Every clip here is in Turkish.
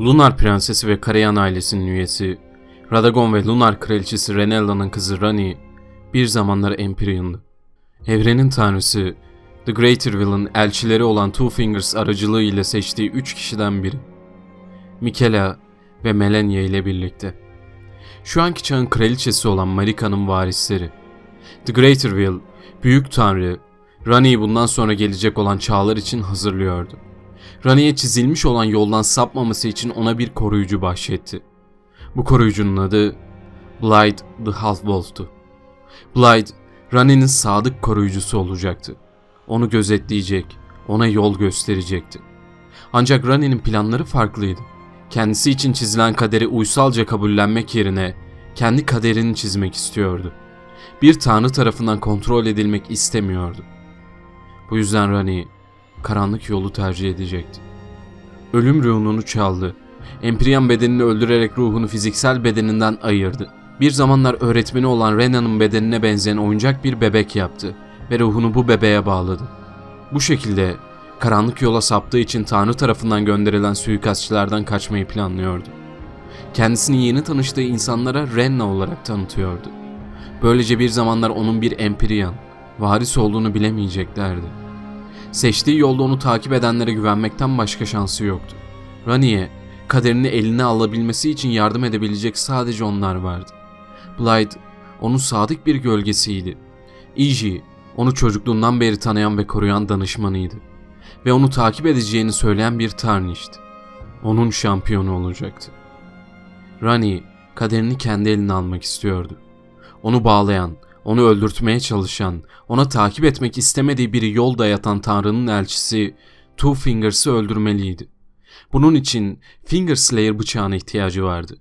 Lunar Prensesi ve Karayan ailesinin üyesi, Radagon ve Lunar Kraliçesi Renella'nın kızı Rani, bir zamanlar Empyrean'dı. Evrenin tanrısı, The Greater Will'ın elçileri olan Two Fingers aracılığı ile seçtiği üç kişiden biri. Mikela ve Melania ile birlikte. Şu anki çağın kraliçesi olan Marika'nın varisleri. The Greater Will, Büyük Tanrı, Rani'yi bundan sonra gelecek olan çağlar için hazırlıyordu. Rani'ye çizilmiş olan yoldan sapmaması için ona bir koruyucu bahşetti. Bu koruyucunun adı Blade the Half-Wolf'tu. Blade, Rani'nin sadık koruyucusu olacaktı. Onu gözetleyecek, ona yol gösterecekti. Ancak Rani'nin planları farklıydı. Kendisi için çizilen kaderi uysalca kabullenmek yerine kendi kaderini çizmek istiyordu. Bir tanrı tarafından kontrol edilmek istemiyordu. Bu yüzden Rani karanlık yolu tercih edecekti. Ölüm ruhunu çaldı. Empyrean bedenini öldürerek ruhunu fiziksel bedeninden ayırdı. Bir zamanlar öğretmeni olan Rena'nın bedenine benzeyen oyuncak bir bebek yaptı ve ruhunu bu bebeğe bağladı. Bu şekilde karanlık yola saptığı için Tanrı tarafından gönderilen suikastçılardan kaçmayı planlıyordu. Kendisini yeni tanıştığı insanlara Renna olarak tanıtıyordu. Böylece bir zamanlar onun bir Empyrean, varis olduğunu bilemeyeceklerdi. Seçtiği yolda onu takip edenlere güvenmekten başka şansı yoktu. Rani'ye kaderini eline alabilmesi için yardım edebilecek sadece onlar vardı. Blythe onun sadık bir gölgesiydi. Iji onu çocukluğundan beri tanıyan ve koruyan danışmanıydı. Ve onu takip edeceğini söyleyen bir Tarnished. Onun şampiyonu olacaktı. Rani kaderini kendi eline almak istiyordu. Onu bağlayan, onu öldürtmeye çalışan, ona takip etmek istemediği bir yol dayatan Tanrı'nın elçisi Two Fingers'ı öldürmeliydi. Bunun için Finger Slayer bıçağına ihtiyacı vardı.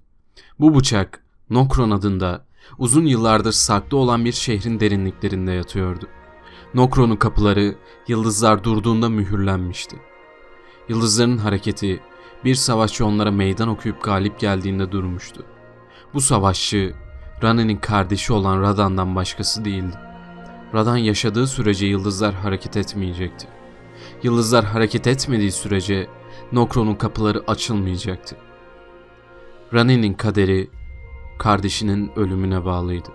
Bu bıçak Nokron adında uzun yıllardır saklı olan bir şehrin derinliklerinde yatıyordu. Nokron'un kapıları yıldızlar durduğunda mühürlenmişti. Yıldızların hareketi bir savaşçı onlara meydan okuyup galip geldiğinde durmuştu. Bu savaşçı Rani'nin kardeşi olan Radan'dan başkası değildi. Radan yaşadığı sürece yıldızlar hareket etmeyecekti. Yıldızlar hareket etmediği sürece Nokron'un kapıları açılmayacaktı. Rani'nin kaderi kardeşinin ölümüne bağlıydı.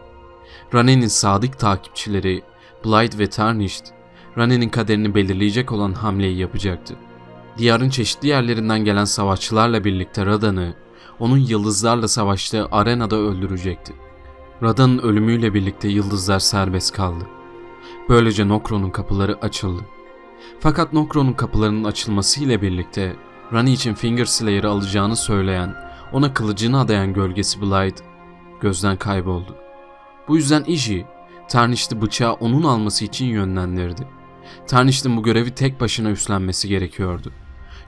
Rani'nin sadık takipçileri Blight ve Tarnished, Rani'nin kaderini belirleyecek olan hamleyi yapacaktı. Diyarın çeşitli yerlerinden gelen savaşçılarla birlikte Radan'ı, onun yıldızlarla savaştığı arenada öldürecekti. Radan'ın ölümüyle birlikte yıldızlar serbest kaldı. Böylece Nokron'un kapıları açıldı. Fakat Nokron'un kapılarının açılmasıyla birlikte Rani için Finger Slayer'ı alacağını söyleyen, ona kılıcını adayan gölgesi Blight gözden kayboldu. Bu yüzden Iji, Tarnished'i bıçağı onun alması için yönlendirdi. Tarnished'in bu görevi tek başına üstlenmesi gerekiyordu.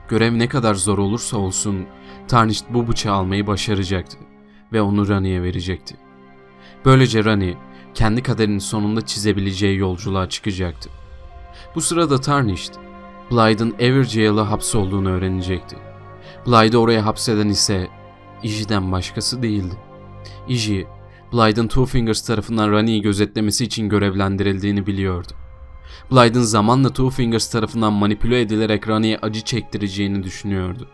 Görev ne kadar zor olursa olsun Tarnished bu bıçağı almayı başaracaktı ve onu Rani'ye verecekti. Böylece Rani kendi kaderini sonunda çizebileceği yolculuğa çıkacaktı. Bu sırada Tarnished, Blythe'ın Everjail'a hapsolduğunu öğrenecekti. Blythe'ı oraya hapseden ise Iji'den başkası değildi. Iji, Blythe'ın Two Fingers tarafından Rani'yi gözetlemesi için görevlendirildiğini biliyordu. Blythe'ın zamanla Two Fingers tarafından manipüle edilerek Rani'ye acı çektireceğini düşünüyordu.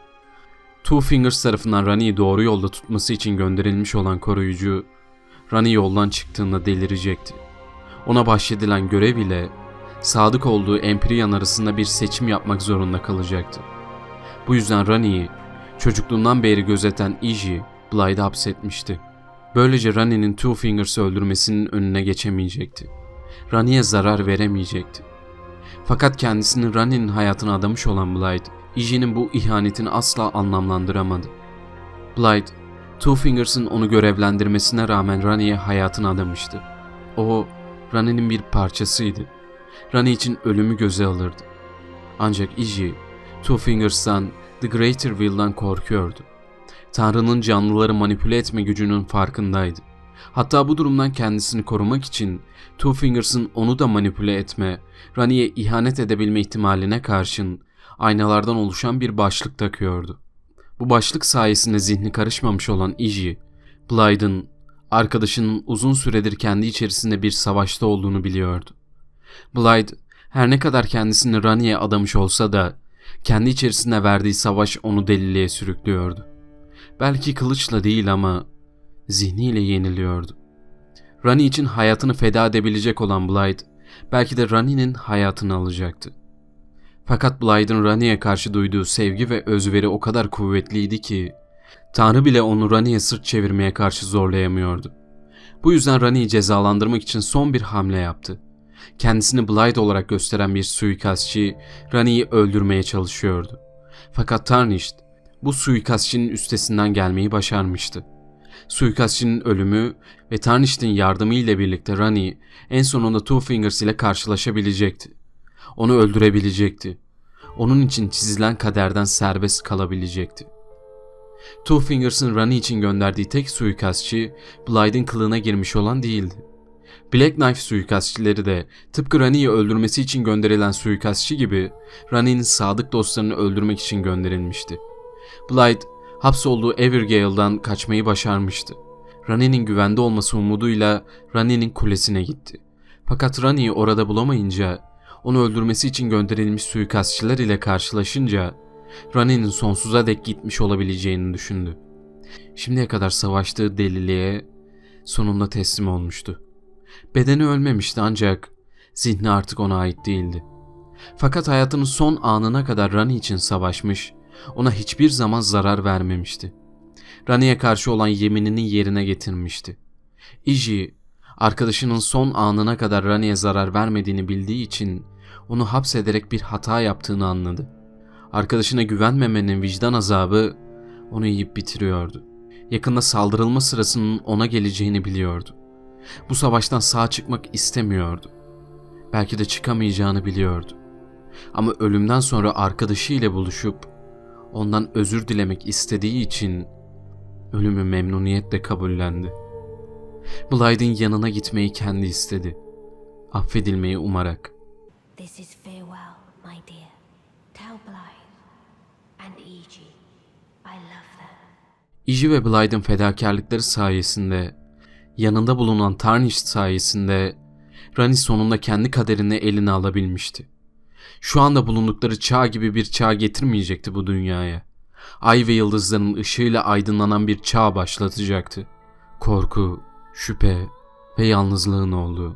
Two Fingers tarafından Rani'yi doğru yolda tutması için gönderilmiş olan koruyucu, Rani yoldan çıktığında delirecekti. Ona bahşedilen görev ile sadık olduğu Empyrean arasında bir seçim yapmak zorunda kalacaktı. Bu yüzden Rani'yi çocukluğundan beri gözeten Iji, Blythe'ı hapsetmişti. Böylece Rani'nin Two Fingers'ı öldürmesinin önüne geçemeyecekti. Rani'ye zarar veremeyecekti. Fakat kendisini Rani'nin hayatına adamış olan Blythe, Iji'nin bu ihanetini asla anlamlandıramadı. Blythe, Two Fingers'ın onu görevlendirmesine rağmen Rani'ye hayatını adamıştı. O, Rani'nin bir parçasıydı. Rani için ölümü göze alırdı. Ancak Iji, Two Fingers'tan, The Greater Will'dan korkuyordu. Tanrı'nın canlıları manipüle etme gücünün farkındaydı. Hatta bu durumdan kendisini korumak için Two Fingers'ın onu da manipüle etme, Rani'ye ihanet edebilme ihtimaline karşın aynalardan oluşan bir başlık takıyordu. Bu başlık sayesinde zihni karışmamış olan Iji, Blythe'ın arkadaşının uzun süredir kendi içerisinde bir savaşta olduğunu biliyordu. Blythe her ne kadar kendisini Rani'ye adamış olsa da kendi içerisinde verdiği savaş onu deliliğe sürüklüyordu. Belki kılıçla değil ama zihniyle yeniliyordu. Rani için hayatını feda edebilecek olan Blythe belki de Rani'nin hayatını alacaktı. Fakat Blythe'ın Rani'ye karşı duyduğu sevgi ve özveri o kadar kuvvetliydi ki Tanrı bile onu Rani'ye sırt çevirmeye karşı zorlayamıyordu. Bu yüzden Rani'yi cezalandırmak için son bir hamle yaptı. Kendisini Blythe olarak gösteren bir suikastçı Rani'yi öldürmeye çalışıyordu. Fakat Tarnished bu suikastçının üstesinden gelmeyi başarmıştı. Suikastçının ölümü ve Tarnished'in yardımı ile birlikte Rani en sonunda Two Fingers ile karşılaşabilecekti. Onu öldürebilecekti. Onun için çizilen kaderden serbest kalabilecekti. Two Fingers'ın Rani için gönderdiği tek suikastçı Blythe'in kılığına girmiş olan değildi. Black Knife suikastçileri de tıpkı Rani'yi öldürmesi için gönderilen suikastçı gibi Rani'nin sadık dostlarını öldürmek için gönderilmişti. Blythe hapsolduğu Evergale'dan kaçmayı başarmıştı. Rani'nin güvende olması umuduyla Rani'nin kulesine gitti. Fakat Rani'yi orada bulamayınca, onu öldürmesi için gönderilmiş suikastçılar ile karşılaşınca Rani'nin sonsuza dek gitmiş olabileceğini düşündü. Şimdiye kadar savaştığı deliliğe sonunda teslim olmuştu. Bedeni ölmemişti ancak zihni artık ona ait değildi. Fakat hayatının son anına kadar Rani için savaşmış, ona hiçbir zaman zarar vermemişti. Rani'ye karşı olan yeminini yerine getirmişti. Iji, arkadaşının son anına kadar Rani'ye zarar vermediğini bildiği için onu hapsederek bir hata yaptığını anladı. Arkadaşına güvenmemenin vicdan azabı onu yiyip bitiriyordu. Yakında saldırılma sırasının ona geleceğini biliyordu. Bu savaştan sağ çıkmak istemiyordu. Belki de çıkamayacağını biliyordu. Ama ölümden sonra arkadaşıyla buluşup ondan özür dilemek istediği için ölümü memnuniyetle kabullendi. Blythe'in yanına gitmeyi kendi istedi. Affedilmeyi umarak. This is farewell, my dear. Tell Blythe and Iji I love them. Iji ve Blythe'in fedakarlıkları sayesinde, yanında bulunan Tarnished sayesinde Rani sonunda kendi kaderini eline alabilmişti. Şu anda bulundukları çağ gibi bir çağ getirmeyecekti bu dünyaya. Ay ve yıldızların ışığıyla aydınlanan bir çağ başlatacaktı. Korku, şüphe ve yalnızlığın olduğu.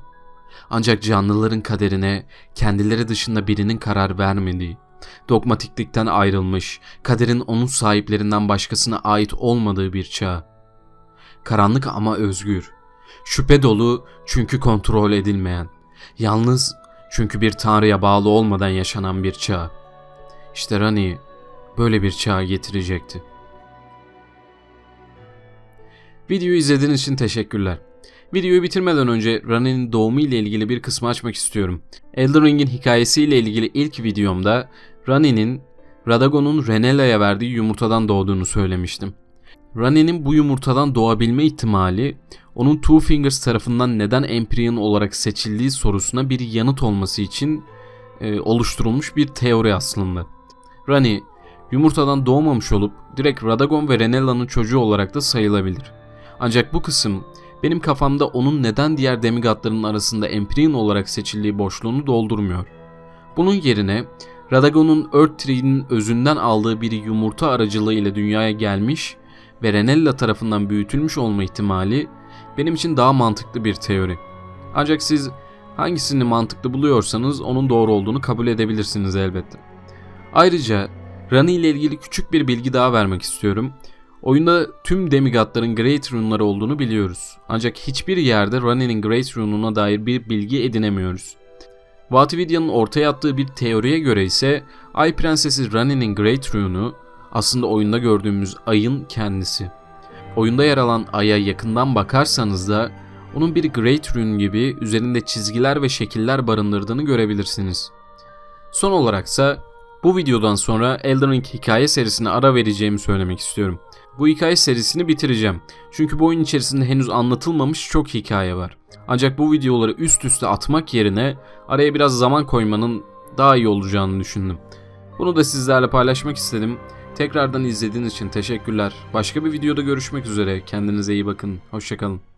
Ancak canlıların kaderine kendileri dışında birinin karar vermediği, dogmatiklikten ayrılmış, kaderin onun sahiplerinden başkasına ait olmadığı bir çağ. Karanlık ama özgür. Şüphe dolu çünkü kontrol edilmeyen. Yalnız çünkü bir tanrıya bağlı olmadan yaşanan bir çağ. İşte Rani böyle bir çağa getirecekti. Videoyu izlediğiniz için teşekkürler. Videoyu bitirmeden önce Rani'nin doğumu ile ilgili bir kısmı açmak istiyorum. Elden Ring'in hikayesiyle ilgili ilk videomda Rani'nin Radagon'un Renella'ya verdiği yumurtadan doğduğunu söylemiştim. Rani'nin bu yumurtadan doğabilme ihtimali onun Two Fingers tarafından neden Empyrean olarak seçildiği sorusuna bir yanıt olması için e, oluşturulmuş bir teori aslında. Rani yumurtadan doğmamış olup direkt Radagon ve Renella'nın çocuğu olarak da sayılabilir. Ancak bu kısım benim kafamda onun neden diğer demigodların arasında Empyrean olarak seçildiği boşluğunu doldurmuyor. Bunun yerine Radagon'un Earth Tree'nin özünden aldığı bir yumurta aracılığıyla dünyaya gelmiş ve Renella tarafından büyütülmüş olma ihtimali benim için daha mantıklı bir teori. Ancak siz hangisini mantıklı buluyorsanız onun doğru olduğunu kabul edebilirsiniz elbette. Ayrıca Rani ile ilgili küçük bir bilgi daha vermek istiyorum. Oyunda tüm demigodların Great Rune'ları olduğunu biliyoruz. Ancak hiçbir yerde Rani'nin Great Rune'una dair bir bilgi edinemiyoruz. Vatividya'nın ortaya attığı bir teoriye göre ise Ay Prensesi Rani'nin Great Rune'u aslında oyunda gördüğümüz ayın kendisi. Oyunda yer alan aya yakından bakarsanız da onun bir Great Rune gibi üzerinde çizgiler ve şekiller barındırdığını görebilirsiniz. Son olaraksa bu videodan sonra Elden Ring hikaye serisine ara vereceğimi söylemek istiyorum. Bu hikaye serisini bitireceğim. Çünkü bu oyun içerisinde henüz anlatılmamış çok hikaye var. Ancak bu videoları üst üste atmak yerine araya biraz zaman koymanın daha iyi olacağını düşündüm. Bunu da sizlerle paylaşmak istedim. Tekrardan izlediğiniz için teşekkürler. Başka bir videoda görüşmek üzere. Kendinize iyi bakın. Hoşçakalın.